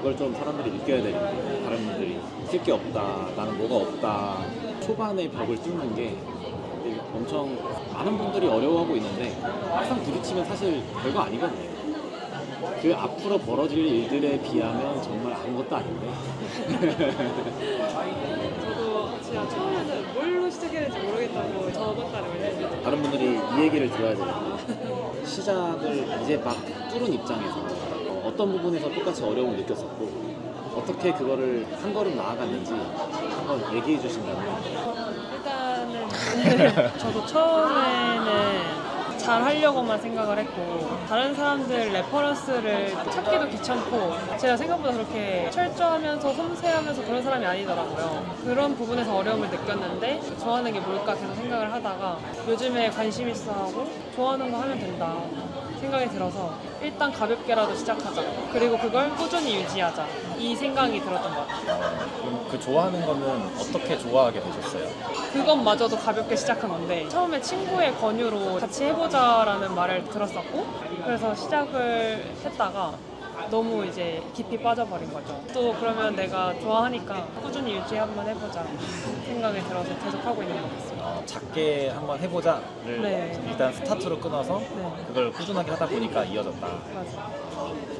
이걸 좀 사람들이 느껴야 되는데 다른 분들이 쓸게 없다 나는 뭐가 없다. 초반에 벽을 뚫는 게 엄청 많은 분들이 어려워하고 있는데 막상 부딪히면 사실 별거 아니거든요. 그 앞으로 벌어질 일들에 비하면 정말 아무것도 아닌데 저도 진짜 처음에는 뭘로 시작해야 될지 모르겠다고 저번 달에 올렸는데. 다른 분들이 이 얘기를 들어야 되는데 시작을 이제 막 뚫은 입장에서 어, 어떤 부분에서 똑같이 어려움을 느꼈었고 어떻게 그거를 한 걸음 나아갔는지 한번 얘기해 주신다면. 일단은 저도 처음에는 잘 하려고만 생각을 했고 다른 사람들 레퍼런스를 찾기도 귀찮고 제가 생각보다 그렇게 철저하면서 섬세하면서 그런 사람이 아니더라고요. 그런 부분에서 어려움을 느꼈는데 좋아하는 게 뭘까 계속 생각을 하다가 요즘에 관심 있어 하고 좋아하는 거 하면 된다 생각이 들어서 일단 가볍게라도 시작하자. 그리고 그걸 꾸준히 유지하자. 이 생각이 들었던 것 같아요. 그럼 그 좋아하는 거는 어떻게 좋아하게 되셨어요? 그것마저도 가볍게 시작한 건데 처음에 친구의 권유로 같이 해보자라는 말을 들었었고 그래서 시작을 했다가 너무 이제 깊이 빠져버린 거죠. 또 그러면 내가 좋아하니까 꾸준히 유지 한번 해보자 생각이 들어서 계속 하고 있는 것 같습니다. 작게 한번 해보자를 네. 일단 스타트로 끊어서 네, 그걸 꾸준하게 하다 보니까 이어졌다. 맞아.